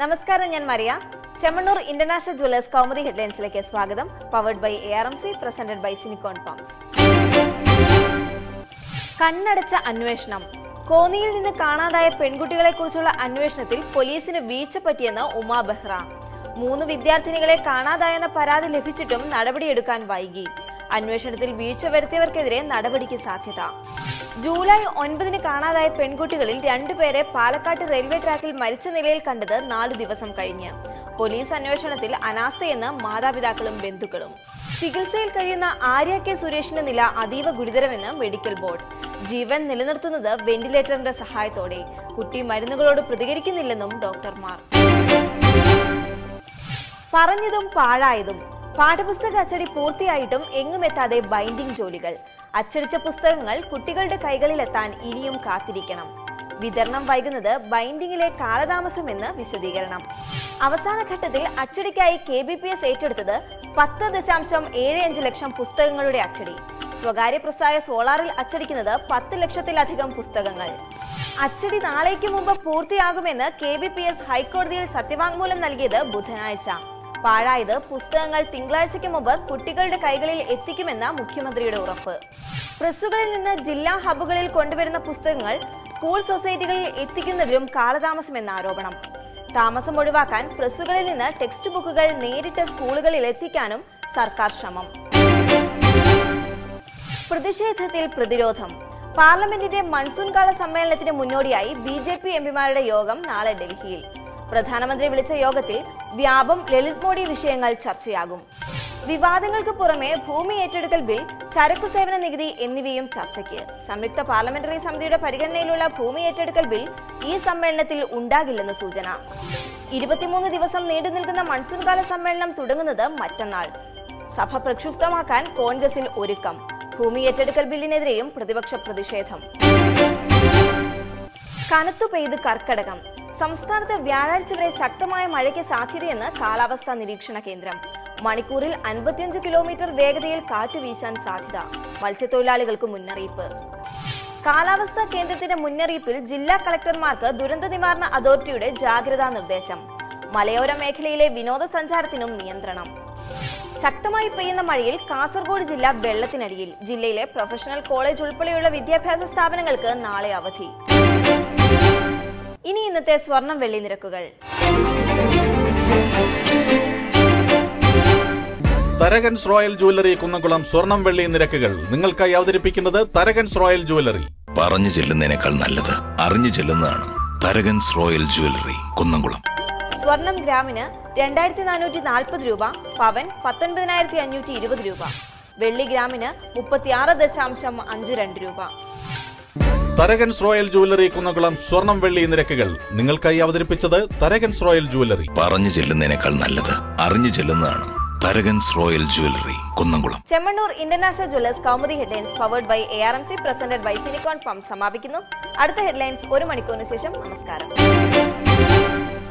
നമസ്കാരം ഞാൻ Mariya Chemmanur international jewellers Kaumudi ഹെഡ്ലൈൻസിലേക്ക് സ്വാഗതം. Powered by A R M C presented by silicon pumps കണ്ണടച്ച അന്വേഷണം. കോന്നിയിൽ നിന്ന് കാണാതായ പെൺകുട്ടികളെക്കുറിച്ചുള്ള അന്വേഷണത്തിൽ പോലീസിന് വീഴ്ച പറ്റിയെന്ന് ഉമാ ബെഹ്റ. മൂന്ന് വിദ്യാർത്ഥിനികളെ കാണാതായെന്ന പരാതി ലഭിച്ചിട്ടും നടപടിയെടുക്കാൻ വൈകി. അന്വേഷണത്തിൽ വീഴ്ച വരുത്തിയവർക്കെതിരെ നടപടിക്ക് സാധ്യത. ജൂലൈ ഒൻപതിന് കാണാതായ പെൺകുട്ടികളിൽ രണ്ടുപേരെ പാലക്കാട്ട് റെയിൽവേ ട്രാക്കിൽ മരിച്ച നിലയിൽ കണ്ടത് നാലു ദിവസം കഴിഞ്ഞ്. പോലീസ് അന്വേഷണത്തിൽ അനാസ്ഥയെന്ന് മാതാപിതാക്കളും ബന്ധുക്കളും. ചികിത്സയിൽ കഴിയുന്ന ആര്യ കെ സുരേഷിന്റെ നില അതീവ ഗുരുതരമെന്ന് മെഡിക്കൽ ബോർഡ്. ജീവൻ നിലനിർത്തുന്നത് വെന്റിലേറ്ററിന്റെ സഹായത്തോടെ. കുട്ടി മരുന്നുകളോട് പ്രതികരിക്കുന്നില്ലെന്നും ഡോക്ടർമാർ. പറഞ്ഞതും പാഴായതും. പാഠപുസ്തക അച്ചടി പൂർത്തിയായിട്ടും എങ്ങുമെത്താതെ ബൈൻഡിംഗ് ജോലികൾ. അച്ചടിച്ച പുസ്തകങ്ങൾ കുട്ടികളുടെ കൈകളിലെത്താൻ ഇനിയും കാത്തിരിക്കണം. വിതരണം വൈകുന്നത് ബൈൻഡിങ്ങിലെ കാലതാമസമെന്ന് വിശദീകരണം. അവസാന ഘട്ടത്തിൽ അച്ചടിക്കായി കെ ബി പി എസ് ഏറ്റെടുത്തത് പത്ത് ദശാംശം ഏഴ് അഞ്ച് ലക്ഷം പുസ്തകങ്ങളുടെ അച്ചടി. സ്വകാര്യ പ്രസായ സോളാറിൽ അച്ചടിക്കുന്നത് പത്ത് ലക്ഷത്തിലധികം പുസ്തകങ്ങൾ. അച്ചടി നാളേക്ക് മുമ്പ് പൂർത്തിയാകുമെന്ന് കെ ബി പി എസ് ഹൈക്കോടതിയിൽ സത്യവാങ്മൂലം നൽകിയത് ബുധനാഴ്ച. പാഴായത് പുസ്തകങ്ങൾ തിങ്കളാഴ്ചയ്ക്ക് മുമ്പ് കുട്ടികളുടെ കൈകളിൽ എത്തിക്കുമെന്ന മുഖ്യമന്ത്രിയുടെ ഉറപ്പ്. പ്രസ്സുകളിൽ നിന്ന് ജില്ലാ ഹബ്ബുകളിൽ കൊണ്ടുവരുന്ന പുസ്തകങ്ങൾ സ്കൂൾ സൊസൈറ്റികളിൽ എത്തിക്കുന്നതിലും കാലതാമസമെന്ന ആരോപണം. താമസം ഒഴിവാക്കാൻ പ്രസ്സുകളിൽ നിന്ന് ടെക്സ്റ്റ് ബുക്കുകൾ നേരിട്ട് സ്കൂളുകളിൽ എത്തിക്കാനും സർക്കാർ ശ്രമം. പ്രതിഷേധത്തിൽ പ്രതിരോധം. പാർലമെന്റിന്റെ മൺസൂൺ കാല സമ്മേളനത്തിന് മുന്നോടിയായി ബി ജെ പി എംപിമാരുടെ യോഗം നാളെ ഡൽഹിയിൽ. പ്രധാനമന്ത്രി വിളിച്ച യോഗത്തിൽ വ്യാപം ലളിത് മോഡി വിഷയങ്ങൾ ചർച്ചയാകും. വിവാദങ്ങൾക്ക് പുറമെ ഭൂമി ഏറ്റെടുക്കൽ ബിൽ ചരക്കു സേവന നികുതി എന്നിവയും ചർച്ചയ്ക്ക്. സംയുക്ത പാർലമെന്ററി സമിതിയുടെ പരിഗണനയിലുള്ള ഭൂമി ഏറ്റെടുക്കൽ ബിൽ ഈ സമ്മേളനത്തിൽ ഉണ്ടാകില്ലെന്ന് സൂചന. ഇരുപത്തിമൂന്ന് ദിവസം നീണ്ടു നിൽക്കുന്ന മൺസൂൺ കാല സമ്മേളനം തുടങ്ങുന്നത് മറ്റന്നാൾ. സഭ പ്രക്ഷുബ്ധമാക്കാൻ കോൺഗ്രസിൽ ഒരുക്കം. ഭൂമി ഏറ്റെടുക്കൽ ബില്ലിനെതിരെയും പ്രതിപക്ഷ പ്രതിഷേധം. കനത്തു പെയ്ത് കർക്കടകം. സംസ്ഥാനത്ത് വ്യാഴാഴ്ച വരെ ശക്തമായ മഴയ്ക്ക് സാധ്യതയെന്ന് കാലാവസ്ഥാ നിരീക്ഷണ കേന്ദ്രം. മണിക്കൂറിൽ അൻപത്തിയഞ്ച് കിലോമീറ്റർ വേഗതയിൽ കാറ്റ് വീശാൻ സാധ്യത. മത്സ്യത്തൊഴിലാളികൾക്ക് മുന്നറിയിപ്പ്. കാലാവസ്ഥാ കേന്ദ്രത്തിന്റെ മുന്നറിയിപ്പിൽ ജില്ലാ കളക്ടർമാർക്ക് ദുരന്ത നിവാരണ അതോറിറ്റിയുടെ ജാഗ്രതാ നിർദ്ദേശം. മലയോര മേഖലയിലെ വിനോദസഞ്ചാരത്തിനും നിയന്ത്രണം. ശക്തമായി പെയ്യുന്ന മഴയിൽ കാസർഗോഡ് ജില്ല വെള്ളത്തിനടിയിൽ. ജില്ലയിലെ പ്രൊഫഷണൽ കോളേജ് ഉൾപ്പെടെയുള്ള വിദ്യാഭ്യാസ സ്ഥാപനങ്ങൾക്ക് നാളെ അവധി. ഇനി ഇന്നത്തെ സ്വർണം വെള്ളി നിരക്കുകൾ. തരകൻസ് റോയൽ ജുവലറി കുന്നംകുളം സ്വർണം വെള്ളി നിരക്കുകൾ നിങ്ങൾക്കായി അവതരിപ്പിക്കുന്നത് തരകൻസ് റോയൽ ജുവലറി പറഞ്ഞു ചെല്ലുന്നതിനേക്കാൾ നല്ലത് അറിഞ്ഞു ചെല്ലുന്നതാണ് തരകൻസ് റോയൽ ജുവലറി കുന്നംകുളം. സ്വർണം ഗ്രാമിന് രണ്ടായിരത്തി നാനൂറ്റി നാൽപ്പത് രൂപ പവൻ പത്തൊൻപതിനായിരത്തി അഞ്ഞൂറ്റി ഇരുപത് രൂപ. വെള്ളി ഗ്രാമിന് മുപ്പത്തിയാറ് ദശാംശം അഞ്ച് രണ്ട് രൂപ. തരകൻസ് റോയൽ ജുവലറി കുന്നകുളം സ്വർണം വെള്ളി നിരക്കുകൾ. നിങ്ങൾക്കായി അവതരിപ്പിച്ചത് തരകൻസ് റോയൽ ജുവലറി പറഞ്ഞു ചെല്ലുന്നതിനേക്കാൾ നല്ലത് അറിഞ്ഞു ചെല്ലുന്നതാണ് Tharakans royal jewellery Kunnamkulam. Chemmanur international jewellers Kaumudi headlines powered by A R M C presented by silicon pump സമാപിക്കുന്നു. അടുത്ത ഹെഡ്ലൈൻസ് ഒരു മണിക്കൂറിന് ശേഷം നമസ്കാരം.